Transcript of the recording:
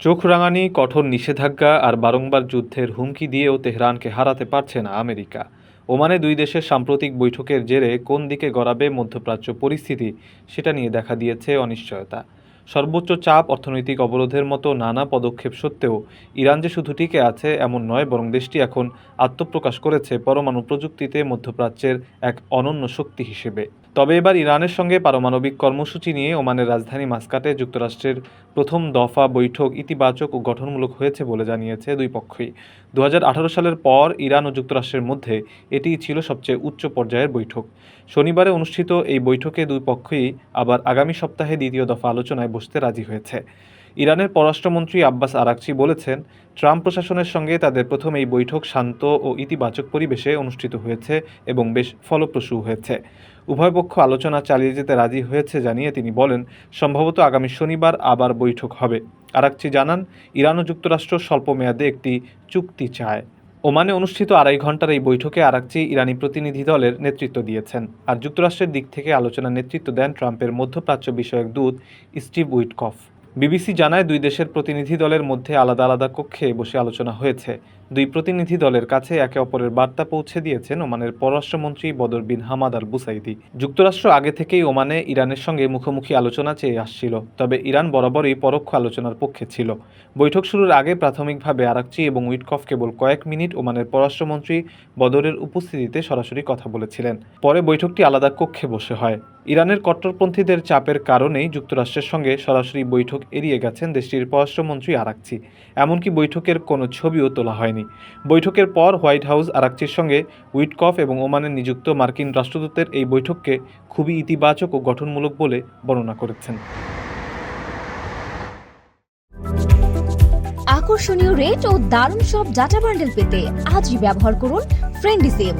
চোখ রাঙানি, কঠোর নিষেধাজ্ঞা আর বারংবার যুদ্ধের হুমকি দিয়েও তেহরানকে হারাতে পারছে না আমেরিকা। ওমানে দুই দেশের সাম্প্রতিক বৈঠকের জেরে কোন দিকে গড়াবে মধ্যপ্রাচ্য পরিস্থিতি, সেটা নিয়ে দেখা দিয়েছে অনিশ্চয়তা। সর্বোচ্চ চাপ অর্থনৈতিক অবরোধের মতো নানা পদক্ষেপ সত্ত্বেও ইরান যে শুধু টিকে আছে এমন নয়, বরং দেশটি এখন আত্মপ্রকাশ করেছে পরমাণু প্রযুক্তিতে মধ্যপ্রাচ্যের এক অনন্য শক্তি হিসেবে। তবে এবার ইরানের সঙ্গে পারমাণবিক কর্মসূচি নিয়ে ওমানের রাজধানী মাস্কাটে যুক্তরাষ্ট্রের প্রথম দফা বৈঠক ইতিবাচক ও গঠনমূলক হয়েছে বলে জানিয়েছে দুই পক্ষই। দু হাজার আঠারো সালের পর ইরান ও যুক্তরাষ্ট্রের মধ্যে এটিই ছিল সবচেয়ে উচ্চ পর্যায়ের বৈঠক। শনিবারে অনুষ্ঠিত এই বৈঠকে দুই পক্ষই আবার আগামী সপ্তাহে দ্বিতীয় দফা আলোচনায় বসতে রাজি হয়েছে। ইরানের পররাষ্ট্রমন্ত্রী আব্বাস আরাকচি বলেছেন, ট্রাম্প প্রশাসনের সঙ্গে তাদের প্রথম এই বৈঠক শান্ত ও ইতিবাচক পরিবেশে অনুষ্ঠিত হয়েছে এবং বেশ ফলপ্রসূ হয়েছে। উভয় পক্ষ আলোচনা চালিয়ে যেতে রাজি হয়েছে জানিয়ে তিনি বলেন, সম্ভবত আগামী শনিবার আবার বৈঠক হবে। আরাকচি জানান, ইরান ও যুক্তরাষ্ট্র স্বল্পমেয়াদে একটি চুক্তি চায়। ওমানে অনুষ্ঠিত আড়াই ঘণ্টার এই বৈঠকে আরাকচি ইরানি প্রতিনিধি দলের নেতৃত্ব দিয়েছেন। আর যুক্তরাষ্ট্রের দিক থেকে আলোচনার নেতৃত্ব দেন ট্রাম্পের মধ্যপ্রাচ্য বিষয়ক দূত স্টিভ উইটকফ। বিবিসি জানায় দুই দেশের প্রতিনিধি দলের মধ্যে আলাদা আলাদা কক্ষে বসে আলোচনা হয়েছে। দুই প্রতিনিধি দলের কাছে একে অপরের বার্তা পৌঁছে দিয়েছেন ওমানের পররাষ্ট্রমন্ত্রী বদর বিন হামাদ আল বুসাইদি যুক্তরাষ্ট্র আগে থেকেই ওমানে ইরানের সঙ্গে মুখোমুখি আলোচনা চেয়ে আসছিল, তবে ইরান বরাবরই পরোক্ষ আলোচনার পক্ষে ছিল। বৈঠক শুরুর আগে প্রাথমিকভাবে আরাকচি এবং উইটকফ কেবল কয়েক মিনিট ওমানের পররাষ্ট্রমন্ত্রী বদরের উপস্থিতিতে সরাসরি কথা বলেছিলেন। পরে বৈঠকটি আলাদা কক্ষে বসে হয়। ইরানের কট্টরপন্থীদের চাপের কারণেই যুক্তরাষ্ট্রের সঙ্গে সরাসরি বৈঠক এড়িয়ে গেছেন দেশটির পররাষ্ট্রমন্ত্রী আরাকচি। এমনকি বৈঠকের কোনো ছবিও তোলা হয়নি। বৈঠকের পর হোয়াইট হাউস আরাকচির সঙ্গে উইটকফ এবং ওমানে নিযুক্ত মার্কিন রাষ্ট্রদূতের এই বৈঠককে খুবই ইতিবাচক ও গঠনমূলক বলে বর্ণনা করেছেন। আকর্ষণীয় রেট ও দারুণ সব ডাটা বান্ডেল পেতে আজই ব্যবহার করুন ফ্রেন্ডি সিম